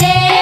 Yeah.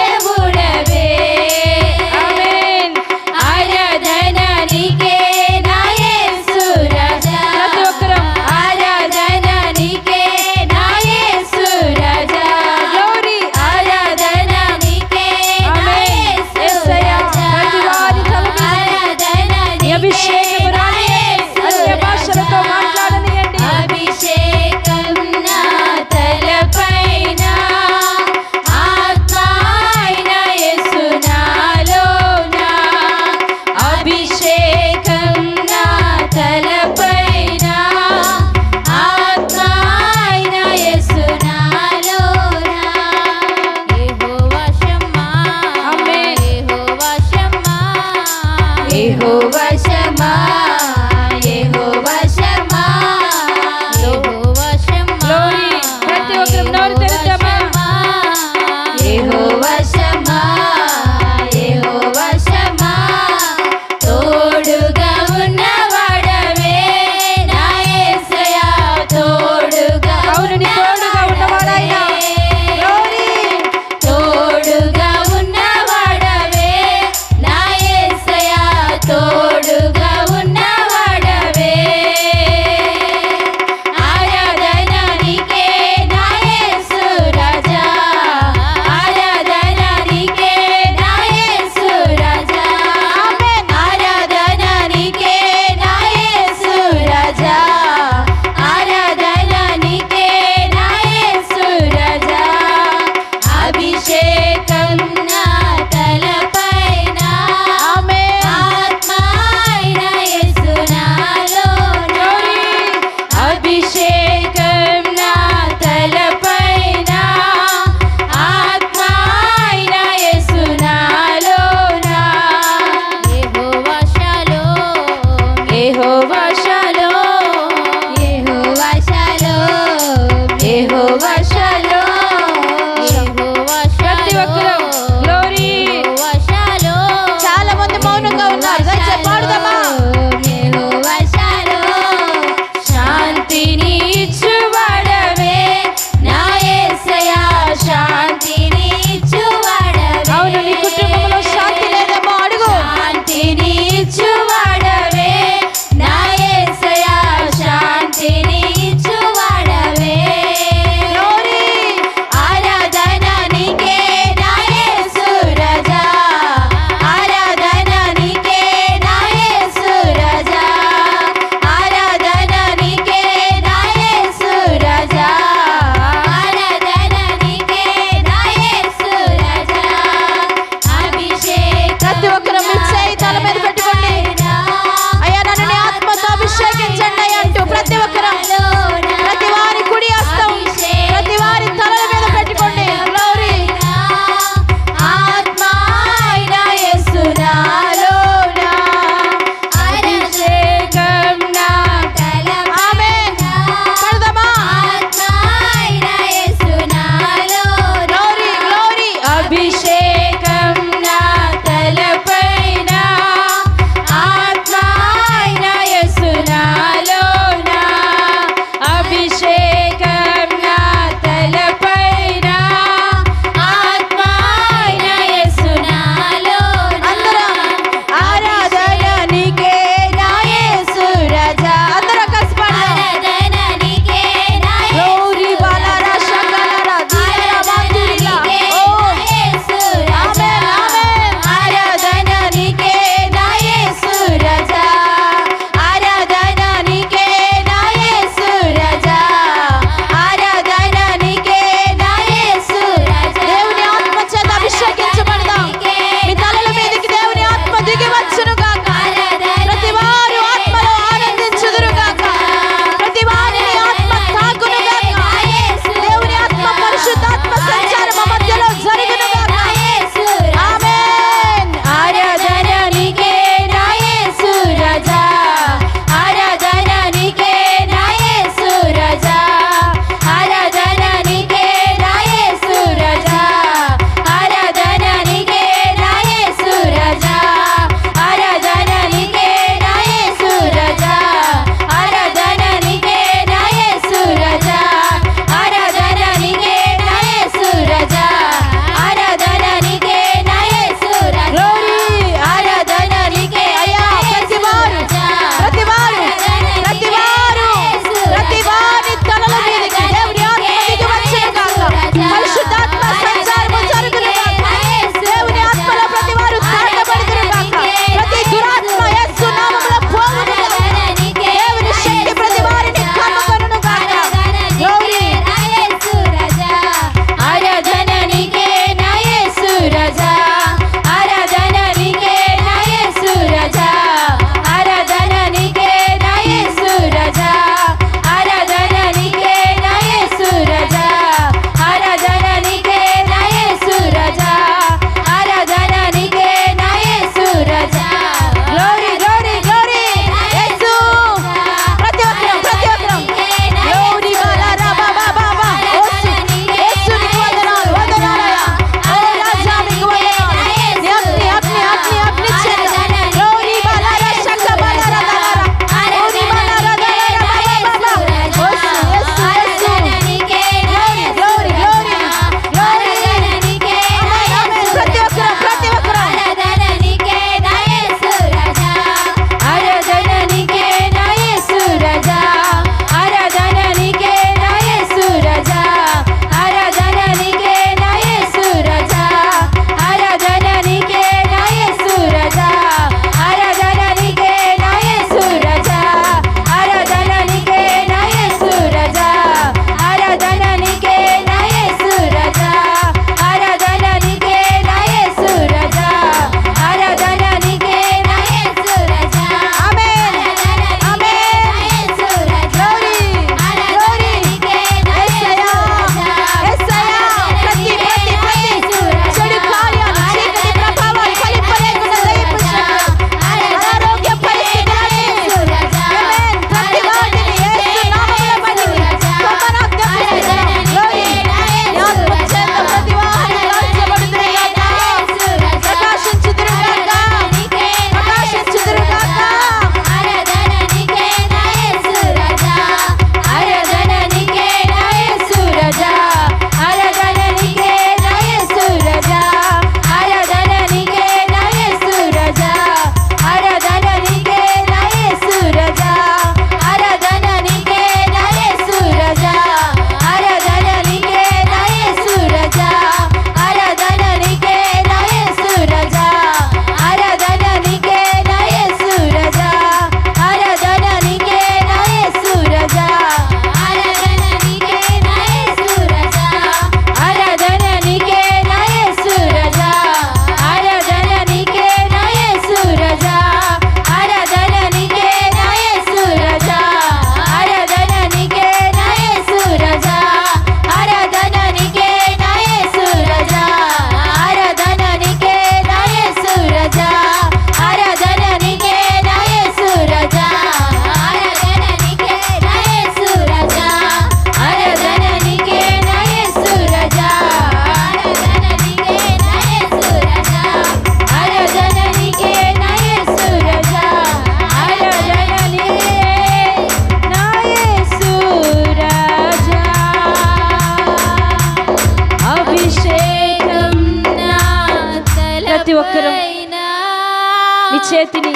చేతిని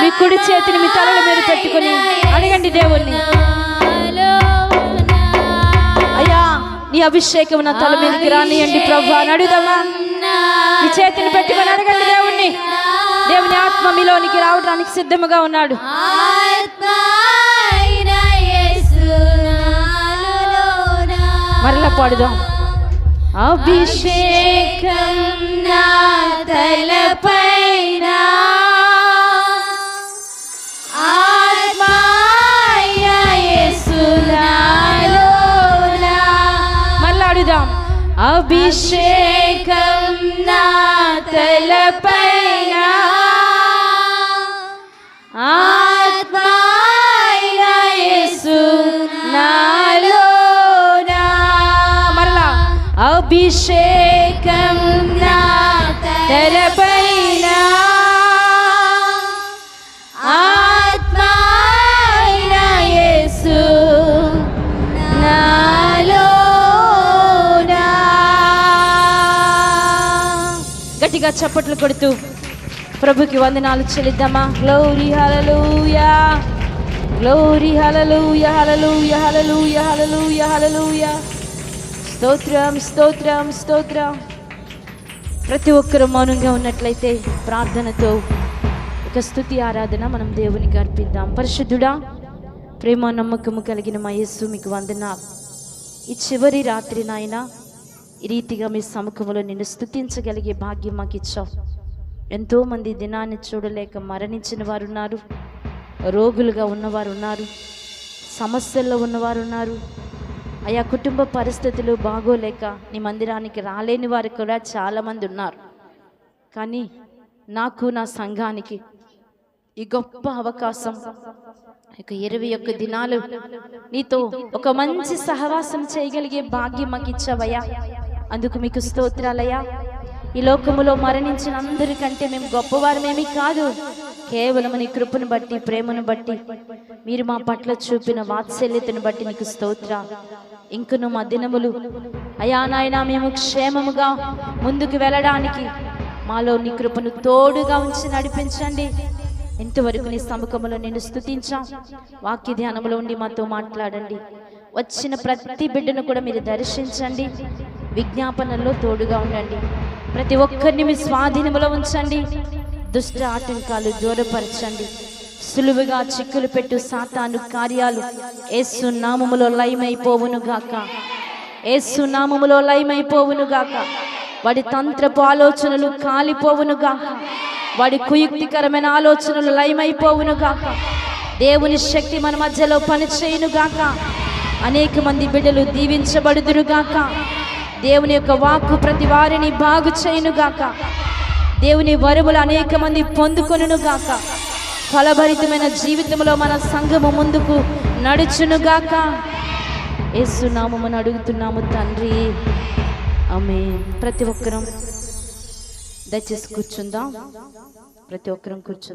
మీ కుడి చేతిని మీ తలల మీద పెట్టుకుని అడగండి దేవుణ్ణి. అయ్యా నీ అభిషేకం నా తల మీదకి రానియండి ప్రభు అని అడుగుదామా? మీ చేతిని పెట్టుకొని అడగండి దేవుణ్ణి. దేవుని ఆత్మ మీలోనికి రావడానికి సిద్ధముగా ఉన్నాడు. మరలా పాడుదాం. అభిషేకం నా తలపైన. అభిషేకం నా తలపైన అభిషేకం నా తలపైన. ఆత్మాయన యేసు నాలోన గట్టిగా చప్పట్లు కొడుతూ ప్రభుకి వందనాలు చెల్లిద్దామా? గ్లోరీ హలలుయా గ్లోరీ హలలుయ హలలుయా హలలుయా హలలుయా హలలుయా స్తోత్రం స్తోత్రం స్తోత్రం. ప్రతి ఒక్కరు మౌనంగా ఉన్నట్లయితే ప్రార్థనతో ఒక స్థుతి ఆరాధన మనం దేవునికి అర్పిద్దాం. పరిశుద్ధుడా ప్రేమ నమ్మకము కలిగిన మా యేసు మీకు వందనాలు ఈ చివరి రాత్రి నాయన ఈ రీతిగా మీ సముఖంలో నిన్ను స్థుతించగలిగే భాగ్యం మాకు ఇచ్చావు ఎంతోమంది దినాన్ని చూడలేక మరణించిన వారు ఉన్నారు రోగులుగా ఉన్నవారు ఉన్నారు సమస్యల్లో ఉన్నవారు ఉన్నారు అయా కుటుంబ పరిస్థితులు బాగోలేక నీ మందిరానికి రాలేని వారు కూడా చాలామంది ఉన్నారు. కానీ నాకు నా సంఘానికి ఈ గొప్ప అవకాశం ఇక ఇరవై ఒక్క దినాలు నీతో ఒక మంచి సహవాసం చేయగలిగే భాగ్యం మాకు ఇచ్చావయ్యా. అందుకు మీకు స్తోత్రాలయ్యా. ఈ లోకములో మరణించిన అందరికంటే మేము గొప్పవారమేమీ కాదు. కేవలం నీ కృపను బట్టి ప్రేమను బట్టి మీరు మా పట్ల చూపిన వాత్సల్యతను బట్టి నీకు స్తోత్ర ఇంకను మా దినములు అయా నాయనా మేము క్షేమముగా ముందుకు వెళ్ళడానికి మాలో నీ కృపను తోడుగా ఉంచి నడిపించండి. ఇంతవరకు నీ సముఖంలో నేను స్తుతించాం. వాక్య ధ్యానంలో ఉండి మాతో మాట్లాడండి. వచ్చిన ప్రతి బిడ్డను కూడా మీరు దర్శించండి. విజ్ఞాపనల్లో తోడుగా ఉండండి. ప్రతి ఒక్కరిని మీ స్వాధీనములో ఉంచండి. దుష్ట ఆటంకాలు దూరపరచండి. సులువుగా చిక్కులు పెట్టు సాతాను కార్యాలు. ఏసు నామములో లయమైపోవును గాక. ఏసు నామములో లయమైపోవును గాక. వాడి తంత్రపు ఆలోచనలు కాలిపోవును గాక. వాడి కుయుక్తికరమైన ఆలోచనలు లయమైపోవును గాక. దేవుని శక్తి మన మధ్యలో పనిచేయును గాక. అనేక మంది బిడ్డలు దీవించబడుదురు గాక. దేవుని యొక్క వాక్కు ప్రతి వారిని బాగు చేయును గాక. దేవుని వరువులు అనేక మంది పొందుకొనును గాక. ఫలభరితమైన జీవితంలో మన సంఘము ముందుకు నడుచును గాక ఏసునామమును అడుగుతున్నాము తండ్రి. ఆమె ప్రతి ఒక్కరం దయచేసి కూర్చుందాం. ప్రతి ఒక్కరం కూర్చుందాం.